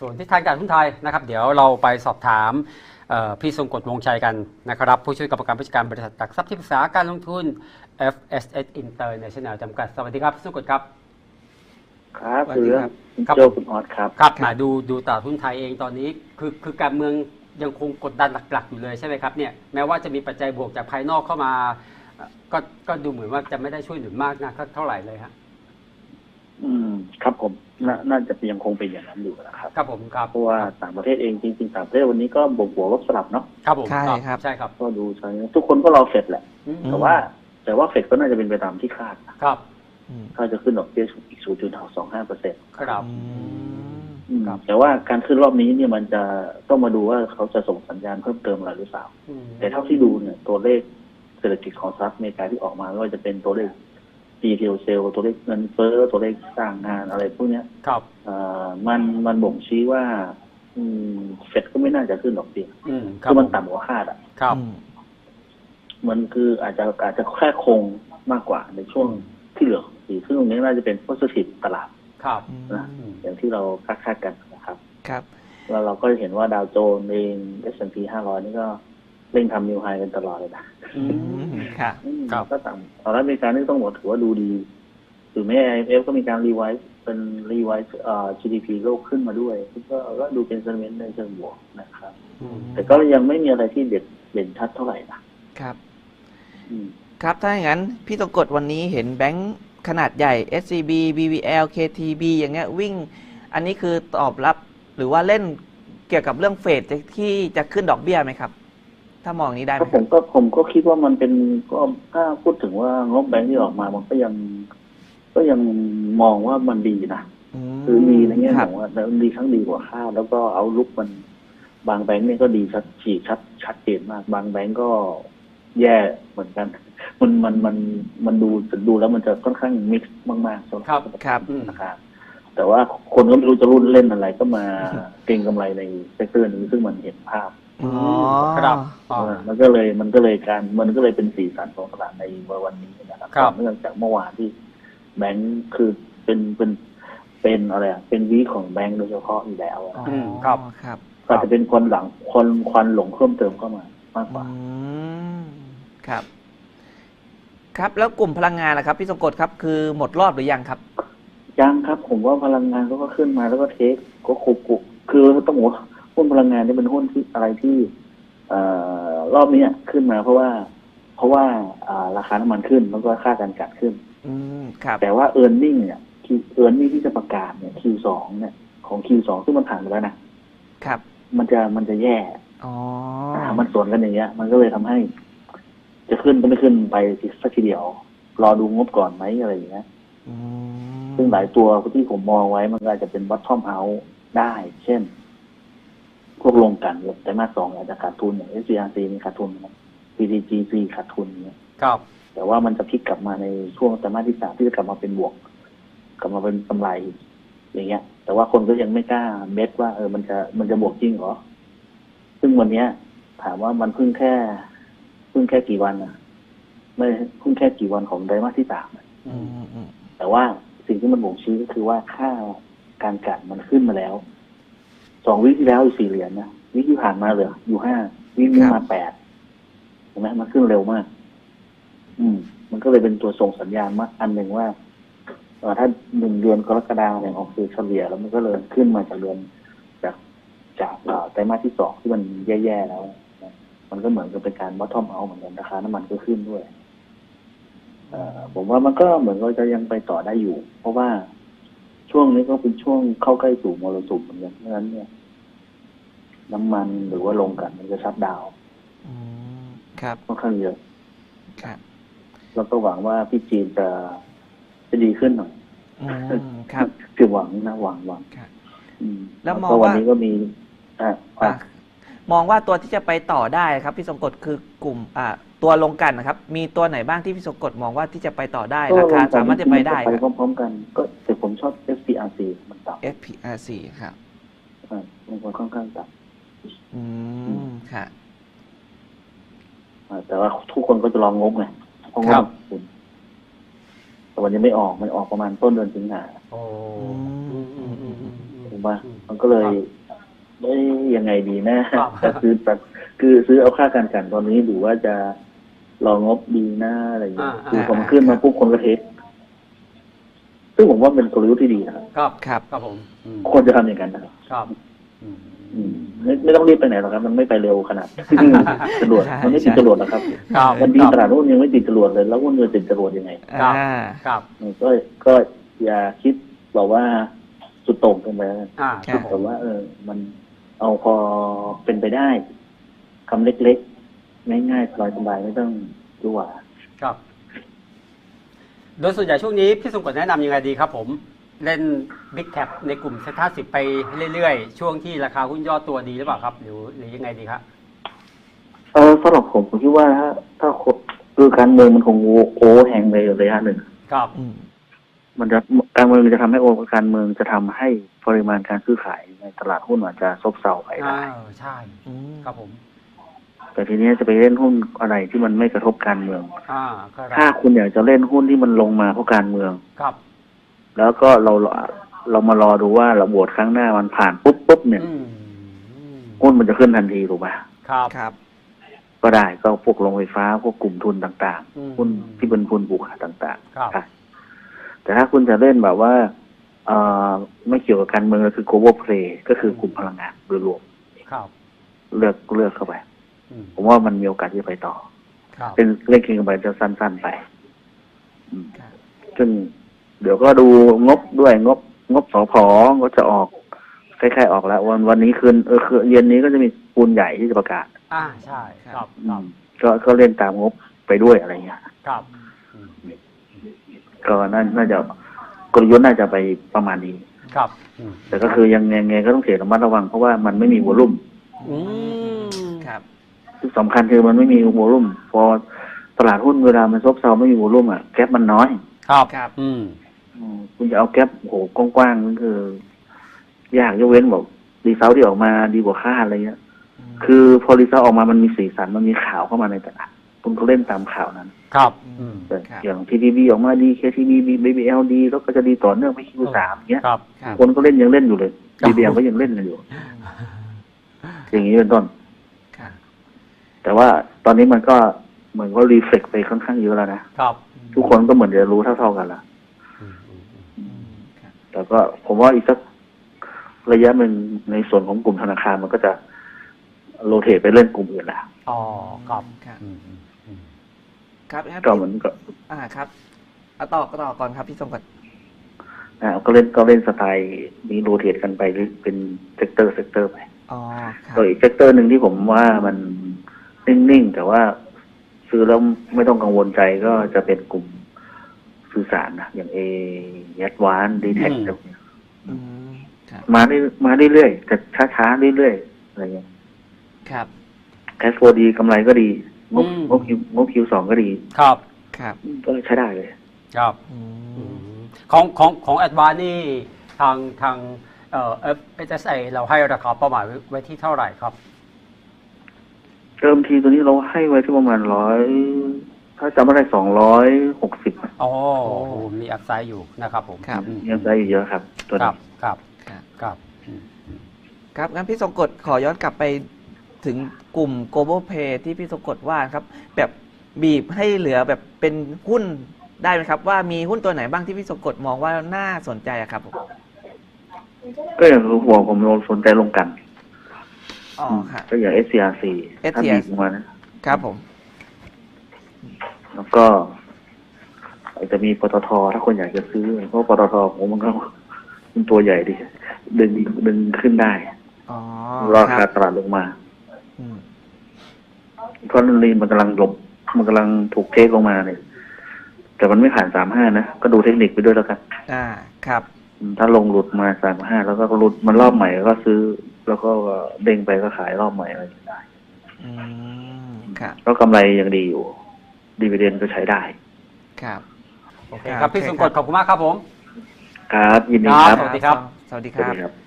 ส่วนที่ทางการหุ้นไทยนะครับ เดี๋ยวเราไปสอบถามเอ่อพี่ทรงกฎวงชัยกันนะครับ ผู้ช่วยกรรมการผู้จัดการบริษัทหลักทรัพย์ที่ปรึกษาการลงทุน FSS International จำกัด สวัสดีครับพี่ทรงกฎครับ ครับสวัสดีคือครับคุณครับโจคุณออสครับครับมาดูดูตลาดหุ้นไทยเองตอนนี้ คือคือการเมืองยังคงกดดันหลัก ๆ อยู่เลยใช่ไหมครับเนี่ยแม้ว่าจะมีปัจจัยบวกจากภายนอกเข้ามาเอ่อก็ก็ดูเหมือนว่าจะไม่ได้ช่วยหนุนมากนะเท่าไหร่เลยฮะ อืม ครับผมนาน่าจะยังคงเป็นอย่างนั้นอยู่นะครับ ครับผมครับเพราะว่าต่างประเทศเองจริงๆต่างประเทศวันนี้ก็บวกบวกลบสลับเนาะครับผมใช่ครับใช่ครับ ก็ดูใช่ทุกคนก็รอเฟดแหละอืมแต่ว่า แต่ว่าเฟดก็น่าจะเป็นไปตามที่คาดนะครับอืมถ้าจะขึ้นดอกเบี้ยอีก 0.25เปอร์เซ็นต์ครับอืมครับแต่ว่าการขึ้นรอบนี้เนี่ยมันจะต้องมาดูว่าเขาจะส่งสัญญาณเพิ่มเติมอะไรหรือเปล่าอืมแต่เท่าที่ดูเนี่ยตัวเลขเศรษฐกิจของสหรัฐอเมริกาที่ออกมาไม่ว่าจะเป็นตัวเลข ดีเทลเซลตัวเลขเงินเฟ้อตัวเลขสร้างงานอะไรพวกเนี้ยครับเอ่อมันมันบ่งชี้ว่าอืมเฟดก็ไม่น่าจะขึ้นดอกเบี้ยอืมครัคืบอมันต่ำกว่าคาดอะครับอืมมันคืออาจจะอาจจะแค่คงมากกว่าในช่วงที่เหลือของปีซึ่งตรงนี้น่าจะเป็น positive ตลาดครับอืมนะอืมอย่างที่เราคาดคาดกันนะครับ ครับ แล้วเราก็เห็นว่าดาวโจนส์เอง S&P 500 นี่ก็ เร่งทำนิวไฮกันตลอดเลยนะอือืมมค่ะอืมครับก็ต่ำสหรัฐอเมริกานี่ต้องบอกถือว่าดูดีหรือแม้ IMF ก็มีการรีไวซ์เป็นรีไวซ์เอ่อ GDP โลกขึ้นมาด้วยก็ก็ดูเป็น sentiment ในเชิงบวกนะครับอืมแต่ก็ยังไม่มีอะไรที่เด็ดเด่นชัดเท่าไหร่นะครับอืมครับถ้าอย่างนั้น พี่ต้องกดวันนี้เห็นแบงค์ขนาดใหญ่ SCB BBL KTB อย่างเงี้ยวิ่ง อันนี้คือตอบรับหรือว่าเล่นเกี่ยวกับเรื่องเฟดที่จะขึ้นดอกเบี้ยไหมครับ ถ้ามองอย่างนี้ได้ไหก็มผครัมบก็ผมก็คิดว่ามันเป็นก็ถ้าพูดถึงว่างบแบงค์ที่ออกมามันก็ยัง ก็ยังมองว่ามันดีนะมคือดีในแง่คขรับองว่ามันดีทั้งดีกว่าคาดแล้วก็เอาลุกมัน บางแบงค์เนี่ยก็ดีชัดฉีดชัด ชัดเจนมาก บางแบงค์ก็แย่เหมือนกัน มันมันมันมันดูดูแล้วมันจะค่อนข้างมิกซ์มากๆสำหครับครับอืมนะครับแต่ว่าคนก็ไม่รู้จะรุ่นเล่นอะไรก็มาเก็งกำไรในเซกเตอร์นี้ซึ่งมันเห็นภาพ อ๋อครับอ๋อเออมันก็เลยมันก็เลยการมันก็เลยเป็นสีสันของตลาดในวันนี้นะครับครับต่อเนื่องจากเมื่อวานที่แบงค์คือเป็นเป็นเป็นอะไรอะเป็นวีคของแบงค์โดยเฉพาะอยู่แล้วอะอืมครับ ครับก็อาจจะเป็นคนหลังคนควันหลงเพิ่มเติมเข้ามามากกว่า อืมครับ ครับแล้วกลุ่มพลังงานนะครับพี่สงกฎครับคือหมดรอบหรือยังครับ ยังครับ ผมว่าพลังงานเขาก็ขึ้นมาแล้วก็เทคก็คุกคุกคือต้องบอกว่า หุ้นพลังงานนี่เป็นหุ้นที่อะไรที่เอ่อรอบนี้ขึ้นมาเพราะว่า เพราะว่าอ่าราคาน้ำมันขึ้นแล้วก็ค่าการกัดขึ้นอืมครับแต่ว่าเอ r n น็งเนี่ยเอ r n น็งที่จะประกาศเนี่ย Q2 เนี่ยของ Q2 ซึ่งมันผ่านไปแล้วนะครับ มันจะมันจะแย่อ๋ออ่ามันสวนกันอย่างเงี้ย มันก็เลยทำให้ จะขึ้นก็ไม่ขึ้นไปสักทีเดียว รอดูงบก่อนไหมอะไรอย่างเงี้ยอืมซึ่งหลายตัวที่ผมมองไว้มันก็อาจจะเป็น bottom out ได้ เช่น พวกลงกลันไตรมาสสองอาจจะขาดทุนอย่าง SCRC มีขาดทุนนะ PTGC ขาดทุนเนี่ยครับ แต่ว่ามันจะพลิกกลับมาในช่วงไตรมาสที่สามที่จะกลับมาเป็นบวก กลับมาเป็นกำไรอีกอย่างเงี้ย แต่ว่าคนก็ยังไม่กล้าเม็ดว่าเออมันจะมันจะบวกจริงเหรอ ซึ่งวันเนี้ย ถามว่ามันเพิ่งแค่เพิ่งแค่กี่วันอะไม่เพิ่งแค่กี่วันของไตรมาสที่สามอะอืมอืมแต่ว่าสิ่งที่มันบ่งชี้ก็คือว่าค่าการกัดมันขึ้นมาแล้ว สองวิที่แล้วอยู่สี่เหรียญนะวิที่ผ่านมาเหลืออยู่ห้าวินี้มาแปดเห็นไหมมันขึ้นเร็วมาก อืม มันก็เลยเป็นตัวส่งสัญญาณมาอันหนึ่งว่าถ้าหนึ่งเดือนกรกฎาคมเนี่ยออกคือเฉลี่ยแล้วมันก็เลยขึ้นมาจากเดือนจากจากไตรมาสที่สองที่มันแย่ๆแล้ว มันก็เหมือนกับเป็นการบอททอมเอาเหมือนกันราคาน้ำมันก็ขึ้นด้วยอผมว่ามันก็เหมือนก็จะยังไปต่อได้อยู่ เพราะว่า ช่วงนี้ก็เป็นช่วงเข้าใกล้สู่มรสุมเหมือนกันเพราะฉะนั้นเนี่ย น้ำมันหรือว่าลงกันมันจะชัดดาวน์อืมครับค่อนข้างเยอะครับแล้วก็หวังว่าพี่จีนจะจะดีขึ้นหน่อยอืมครับคือหวังนะหวังหวังครับอืมแล้วมองก็วันว่านี้ก็มีอะอะอะมองว่าตัวที่จะไปต่อได้ครับ พี่สงกฎคือกลุ่ม อ่า ตัวลงกันนะครับ มีตัวไหนบ้างที่พี่สงกฎมองว่าที่จะไปต่อได้ราคาสามารถจะไปได้ไปครับพร้อมๆกัน ก็แต่ผมชอบ SPRC มันต่ำ FPRC ครับอะมันค่อนข้างต่อืมค่ะำอะแต่ว่าทุกคนก็จะลองงบไงเพราะครัว่าบคุณแต่วันนี้ไม่ออกมันออกประมาณต้นเดือนสิงหาโอ้อืมอืมอืมอืมอืมถูกปะอืมมันก็เลยเอ้ยยังไงดีนะครับจะซื้อแบบคือซื้อเอาค่าการกันตอนนี้หรือว่าจะรองบดีนะอะไรอย่างเงี้ยอ่าคือพอมันขึ้นมาปุ๊บคนก็เทค ซึ่งผมว่าเป็นกลยุทธ์ที่ดีนะครับครับครับครับผมอืมควรจะทำอย่างนั้นนะครับครับอืม อืมไม่ไม่ต้องรีบไปไหนหรอกครับ มันไม่ไปเร็วขนาด จรวดใช่มันไม่ติดใช่ จรวดหรอกครับครับวันดีครับตลาดหุ้นยังไม่ติดจรวดเลย แล้วหุ้นจะติดจรวดยังไงครับ อ่าครับอืมก็ก็อย่าคิดบอกว่าสุดโต่งเกันไปแล้วกัน อ่าคครัรับบผแต่มว่า เออ มันเอาพอเป็นไปได้คำเล็กๆ ง่ายๆสบายๆไม่ต้องดูหว่าครับ โดยส่วนใหญ่ช่วงนี้พี่สมกดแนะนำยังไงดีครับผมเล่น Big Cap ในกลุ่มเซ็ตห้าสิบไปเรื่อยๆ ช่วงที่ราคาหุ้นย่อตัวดีหรือเปล่าครับ หรือหรือยังไงดีครับเออสำหรับผมผมคิดว่าถ้าถ้าคนคือการเมืองมันคงโอเวอร์แหงในระยะหนึ่งครับอืมมันจะการเมืองจะทำให้โอการเมืองจะทำให้ปริมาณการซื้อขายในตลาดหุ้นอาจจะซบเซาไปอ่าได้ใช่อืมครับผม แต่ทีนี้จะไปเล่นหุ้นอะไรที่มันไม่กระทบการเมือง อ่าครัถ้าบคุณอยากจะเล่นหุ้นที่มันลงมาเพราะการเมือง ครับ แล้วก็เราเรามารอดูว่าเราโหวตครั้งหน้ามันผ่านปุ๊บปุ๊บเนี่ยอืมหุ้นมันจะขึ้นทันทีถูกไหมครับ ครับ ก็ได้ก็พวกโรงไฟฟ้าพวกกลุ่มทุนต่างอืม ๆหุ้นที่เป็นทุนบุกต่างครับ ๆค่ะแต่ถ้าคุณจะเล่นแบบว่าเอ่อไม่เกี่ยวกับการเมืองก็คือ global play ก็คือกลุ่มพลังงานโดยรวม ครับ เลือกเลือกเข้าไปอืม ผมว่ามันมีโอกาสที่จะไปต่อครับเป็นเล่นเก่งกันไปจะสั้น ๆไปอืมครับซึ่งเดี๋ยวก็ดูงบด้วยงบ งบสอพก็จะออกใกล้ๆออกแล้ว วันวันนี้คืนเออคือเย็นนี้ก็จะมีปูนใหญ่ที่จะประกาศ อ่าใช่ครับอืครับมก็ก็เล่นตามงบไปด้วยอะไรเงี้ยครับอืมก็น่าน่าจะกลยุทธ์น่าจะไปประมาณนี้ครับอืมแต่ก็คือยังยังไงก็ต้องเสียระมัดระวังเพราะว่ามันไม่มีวอลุ่มอืมครับ ที่สำคัญคือมันไม่มีวอลุ่มพอตลาดหุ้นเวลามันซบเซาไม่มีวอลุ่มอะแก๊ปมันน้อยครับครับ อืมอืมคุณจะเอาแก๊ปโอ้โหกว้างๆนั่นคือ ยากยกเว้นบอกรีเซลที่ออกมาดีกว่าคาดอะไรเงี้ยคือพอรีเซลออกมามันมีสีสันมันมีข่าวเข้ามาในตลาดคุณก็เล่นตามข่าวนั้น ครับอืมแต่ครับอย่าง TTB ออกมาดี KTB BBL ดีแล้วก็จะดีต่อเนื่องไป Q3 เงี้ยครับครับคนก็เล่นยังเล่นอยู่เลยครับ BBL ก็ยังเล่นกันอยู่ อย่างนี้เป็นต้นครับ แต่ว่าตอนนี้มันก็เหมือนว่ารีเฟล็กไปค่อนข้างเยอะแล้วนะครับ ทุกคนก็เหมือนจะรู้เท่าๆกันละอืมอืมอืมอืมครับแต่ก็ผมว่าอีกสักระยะหนึ่งในส่วนของกลุ่มธนาคารมันก็จะโรเทตไปเล่นกลุ่มอื่นละอ๋อครับครับอืมอืมอืมครับงั้นก็พี่เหมือนกับอ่าครับเอาต่อก็ต่อก่อนครับพี่สมบัติอ่าก็เล่นก็เล่นสไตล์นี้โรเทตกันไปหรือเป็นเซกเตอร์เซกเตอร์ไปอ๋อครับโดยอีกเซกเตอร์หนึ่งที่ผมว่ามัน นิ่งๆ แต่ว่าซื้อแล้วไม่ต้องกังวลใจก็จะเป็นกลุ่มสื่อสารนะอย่างเอยัดวานดีแท็กอืมครับมาได้มาเรื่อยๆแต่ช้าๆเรื่อยๆอะไรเงี้ยครับ แคสโฟดีกำไรก็ดีงบงบคิวงบคิวสองก็ดี ครับครับก็ใช้ได้เลย ครับ อือืมมของของของแอดวานนี่ทางทางเอ่อ FSA เราให้ราคาเป้าหมายไว้ไว้ที่เท่าไหร่ครับ เติมทีตัวนี้เราให้ไว้ที่ประมาณร้อยถ้าจำไม่ได้สองร้อยหกสิบอ๋อโอ้โหมีอัพไซด์อยู่นะครับผมครับ อืมยังได้อยู่เยอะครับ ตัวครันี้บครับครับ ครับอืมครับงั้นพี่สงกฎขอย้อนกลับไปถึงกลุ่ม global pay ที่พี่สงกฎว่าครับ แบบบีบให้เหลือแบบเป็นหุ้นได้ไหมครับ ว่ามีหุ้นตัวไหนบ้างที่พี่สงกฎมองว่าน่าสนใจอะครับผมก็อย่างหัวผมสนใจลงกัน อ๋อค่ะ ก็อย่าง SCRC ถ้า SCRC บีบลงมานะครับผม แล้วก็อาจจะมีปตทถ้าคนอยากจะซื้อ เพราะปตทผมมันก็มันตัวใหญ่ดิดึงดึงขึ้นได้ อ๋อรอคคารับตลาดลงมา อืมเพราะลีนมันกำลังหลบ มันกำลังถูกเทคลงมาเนี่ย แต่มันไม่ผ่านสามห้านะ ก็ดูเทคนิคไปด้วยแล้วกัน อ่า ครับอืม ถ้าลงหลุดมาสามห้าแล้วก็หลุดมันรอบใหม่ก็ซื้อ แล้วก็เด้งไปก็ขายรอบใหม่อะไรอย่างเงี้ยได้อืมครับก็กำไรยังดีอยู่ ดีเวเดนก็ใช้ได้ ครับโอเคครับพี่สมกดขอบคุณมากครับผม ครับ ยินดีคครัรับ สวัสดีครับ สวัสดีสควัสรับดีครับ